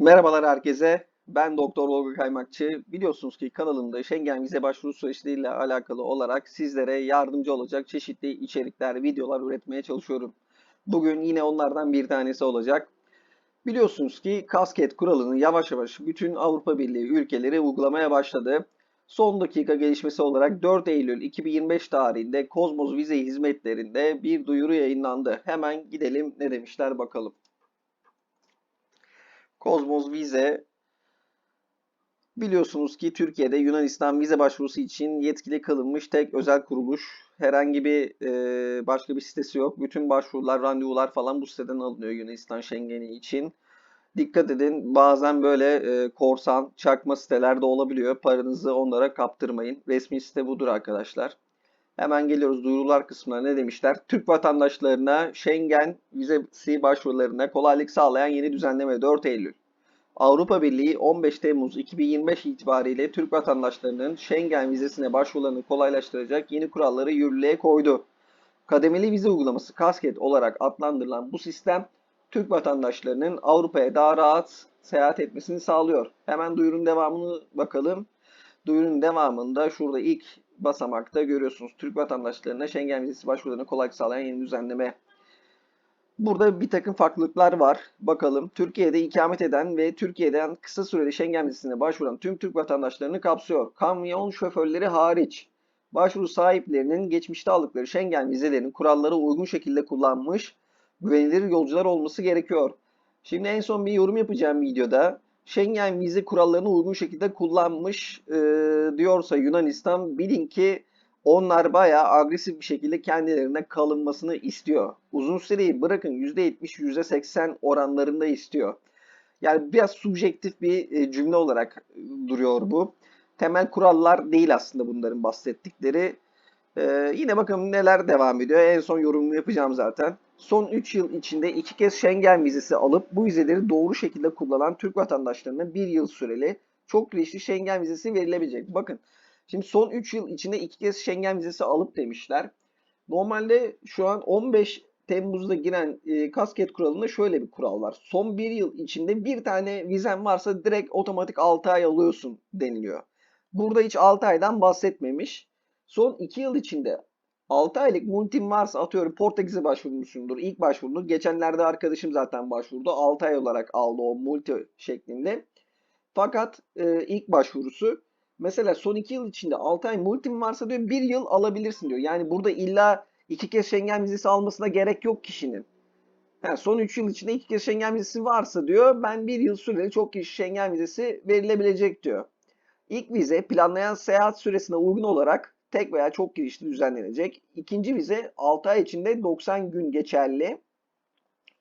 Merhabalar herkese. Ben Doktor Olga Kaymakçı. Biliyorsunuz ki kanalımda Schengen vize başvuru süreçleriyle alakalı olarak sizlere yardımcı olacak çeşitli içerikler, videolar üretmeye çalışıyorum. Bugün yine onlardan bir tanesi olacak. Biliyorsunuz ki kasket kuralını yavaş yavaş bütün Avrupa Birliği ülkeleri uygulamaya başladı. Son dakika gelişmesi olarak 4 Eylül 2025 tarihinde Kozmos Vize Hizmetlerinde bir duyuru yayınlandı. Hemen gidelim ne demişler bakalım. Kozmos Vize biliyorsunuz ki Türkiye'de Yunanistan vize başvurusu için yetkili kılınmış tek özel kuruluş. Herhangi bir e, başka bir sitesi yok. Bütün başvurular, randevular falan bu siteden alınıyor Yunanistan Schengen'i için. Dikkat edin bazen böyle e, korsan, çakma siteler de olabiliyor. Paranızı onlara kaptırmayın. Resmi site budur arkadaşlar. Hemen geliyoruz duyurular kısmına ne demişler? Türk vatandaşlarına Schengen vizesi başvurularına kolaylık sağlayan yeni düzenleme 4 Eylül. Avrupa Birliği 15 Temmuz 2025 itibariyle Türk vatandaşlarının Schengen vizesine başvurularını kolaylaştıracak yeni kuralları yürürlüğe koydu. Kademeli vize uygulaması kasket olarak adlandırılan bu sistem Türk vatandaşlarının Avrupa'ya daha rahat seyahat etmesini sağlıyor. Hemen duyurun devamını bakalım. Duyurun devamında şurada ilk basamakta görüyorsunuz. Türk vatandaşlarına Schengen vizesi başvurularını kolaylık sağlayan yeni düzenleme. Burada bir takım farklılıklar var. Bakalım. Türkiye'de ikamet eden ve Türkiye'den kısa süreli Schengen vizesine başvuran tüm Türk vatandaşlarını kapsıyor. Kamyon şoförleri hariç. Başvuru sahiplerinin geçmişte aldıkları Schengen vizelerini kurallara uygun şekilde kullanmış, güvenilir yolcular olması gerekiyor. Şimdi en son bir yorum yapacağım videoda. Schengen vize kurallarını uygun şekilde kullanmış e, diyorsa Yunanistan bilin ki onlar bayağı agresif bir şekilde kendilerine kalınmasını istiyor. Uzun süreyi bırakın %70, %80 oranlarında istiyor. Yani biraz subjektif bir e, cümle olarak duruyor bu. Temel kurallar değil aslında bunların bahsettikleri. Ee, yine bakın neler devam ediyor. En son yorumumu yapacağım zaten. Son 3 yıl içinde iki kez Schengen vizesi alıp bu vizeleri doğru şekilde kullanan Türk vatandaşlarına bir yıl süreli çok girişli Schengen vizesi verilebilecek. Bakın Şimdi son 3 yıl içinde iki kez Schengen vizesi alıp demişler. Normalde şu an 15 Temmuz'da giren e, kasket kuralında şöyle bir kural var. Son 1 yıl içinde bir tane vizen varsa direkt otomatik 6 ay alıyorsun deniliyor. Burada hiç 6 aydan bahsetmemiş. Son 2 yıl içinde 6 aylık multim varsa atıyorum Portekiz'e başvurmuşsundur. İlk başvurunu. Geçenlerde arkadaşım zaten başvurdu. 6 ay olarak aldı o multi şeklinde. Fakat e, ilk başvurusu mesela son 2 yıl içinde 6 ay multim varsa diyor 1 yıl alabilirsin diyor. Yani burada illa iki kez Schengen vizesi almasına gerek yok kişinin. Yani son 3 yıl içinde iki kez Schengen vizesi varsa diyor ben 1 yıl süreli çok kişi Schengen vizesi verilebilecek diyor. İlk vize planlayan seyahat süresine uygun olarak tek veya çok girişli düzenlenecek. İkinci vize 6 ay içinde 90 gün geçerli.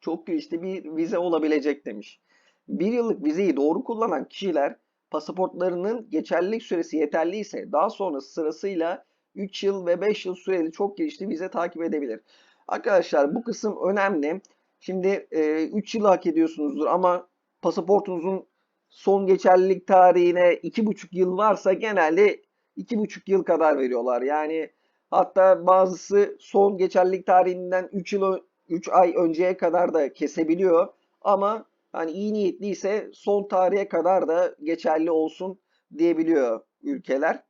Çok girişli bir vize olabilecek demiş. Bir yıllık vizeyi doğru kullanan kişiler pasaportlarının geçerlilik süresi yeterli ise daha sonra sırasıyla 3 yıl ve 5 yıl süreli çok girişli vize takip edebilir. Arkadaşlar bu kısım önemli. Şimdi e, 3 yıl hak ediyorsunuzdur ama pasaportunuzun son geçerlilik tarihine 2,5 yıl varsa genelde 2,5 yıl kadar veriyorlar. Yani hatta bazısı son geçerlilik tarihinden 3 yıl 3 ay önceye kadar da kesebiliyor. Ama hani iyi niyetliyse son tarihe kadar da geçerli olsun diyebiliyor ülkeler.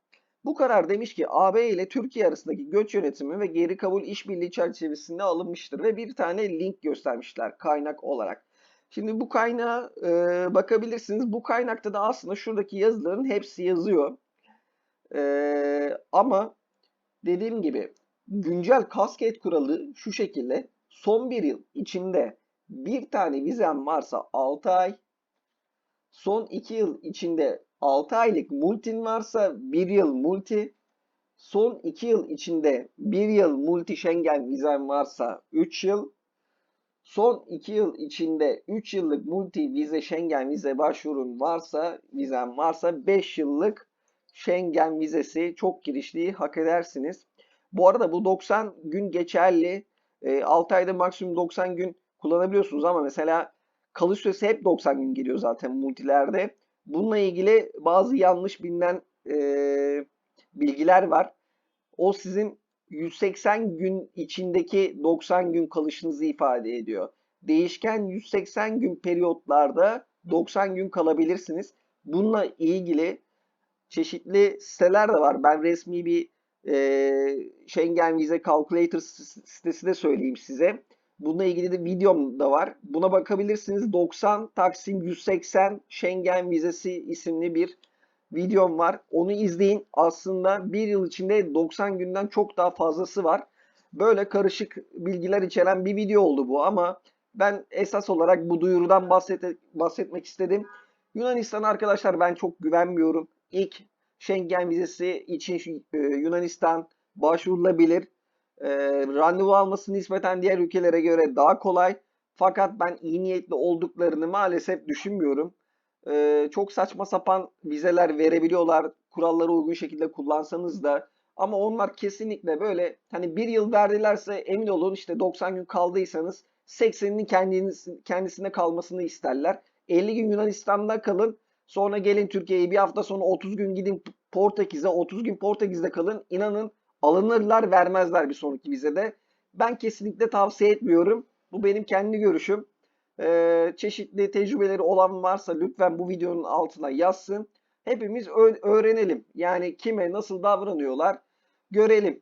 Bu karar demiş ki AB ile Türkiye arasındaki göç yönetimi ve geri kabul işbirliği çerçevesinde alınmıştır ve bir tane link göstermişler kaynak olarak. Şimdi bu kaynağa e, bakabilirsiniz. Bu kaynakta da aslında şuradaki yazıların hepsi yazıyor. E, ama dediğim gibi güncel kasket kuralı şu şekilde. Son bir yıl içinde bir tane vizem varsa 6 ay, son 2 yıl içinde 6 aylık multin varsa 1 yıl multi, son 2 yıl içinde 1 yıl multi Schengen vizen varsa 3 yıl, son 2 yıl içinde 3 yıllık multi vize Schengen vize başvurun varsa, vizen varsa 5 yıllık Schengen vizesi çok girişliği hak edersiniz. Bu arada bu 90 gün geçerli. 6 ayda maksimum 90 gün kullanabiliyorsunuz ama mesela kalış süresi hep 90 gün geliyor zaten multilerde. Bununla ilgili bazı yanlış bilinen e, bilgiler var. O sizin 180 gün içindeki 90 gün kalışınızı ifade ediyor. Değişken 180 gün periyotlarda 90 gün kalabilirsiniz. Bununla ilgili çeşitli siteler de var. Ben resmi bir e, Schengen Vize Calculator sitesi de söyleyeyim size. Bununla ilgili de videom da var. Buna bakabilirsiniz. 90 Taksim 180 Schengen Vizesi isimli bir videom var. Onu izleyin. Aslında bir yıl içinde 90 günden çok daha fazlası var. Böyle karışık bilgiler içeren bir video oldu bu ama ben esas olarak bu duyurudan bahset- bahsetmek istedim. Yunanistan arkadaşlar ben çok güvenmiyorum. İlk Schengen vizesi için e, Yunanistan başvurulabilir. E, randevu alması nispeten diğer ülkelere göre daha kolay. Fakat ben iyi niyetli olduklarını maalesef düşünmüyorum. E, çok saçma sapan vizeler verebiliyorlar. Kurallara uygun şekilde kullansanız da. Ama onlar kesinlikle böyle hani bir yıl verdilerse emin olun işte 90 gün kaldıysanız 80'inin kendiniz, kendisine kalmasını isterler. 50 gün Yunanistan'da kalın. Sonra gelin Türkiye'ye bir hafta sonra 30 gün gidin Portekiz'e 30 gün Portekiz'de kalın. İnanın alınırlar vermezler bir sonraki vizede. Ben kesinlikle tavsiye etmiyorum. Bu benim kendi görüşüm. Ee, çeşitli tecrübeleri olan varsa lütfen bu videonun altına yazsın. Hepimiz öğrenelim. Yani kime nasıl davranıyorlar görelim.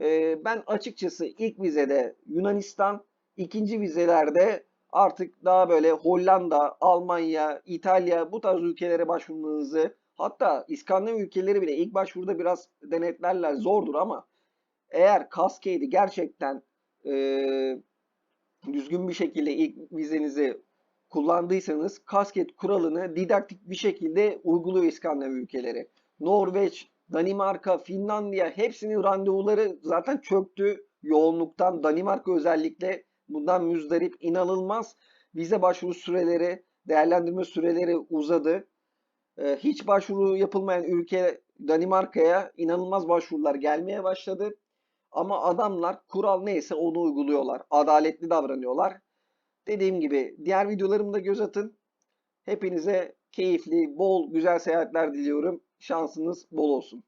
Ee, ben açıkçası ilk vizede Yunanistan, ikinci vizelerde artık daha böyle Hollanda, Almanya, İtalya bu tarz ülkelere başvurmanızı hatta İskandinav ülkeleri bile ilk başvuruda biraz denetlerler zordur ama eğer Cascade'i gerçekten e, düzgün bir şekilde ilk vizenizi kullandıysanız Cascade kuralını didaktik bir şekilde uyguluyor İskandinav ülkeleri. Norveç, Danimarka, Finlandiya hepsinin randevuları zaten çöktü yoğunluktan. Danimarka özellikle bundan müzdarip inanılmaz vize başvuru süreleri, değerlendirme süreleri uzadı. Ee, hiç başvuru yapılmayan ülke Danimarka'ya inanılmaz başvurular gelmeye başladı. Ama adamlar kural neyse onu uyguluyorlar. Adaletli davranıyorlar. Dediğim gibi diğer videolarımda göz atın. Hepinize keyifli, bol, güzel seyahatler diliyorum. Şansınız bol olsun.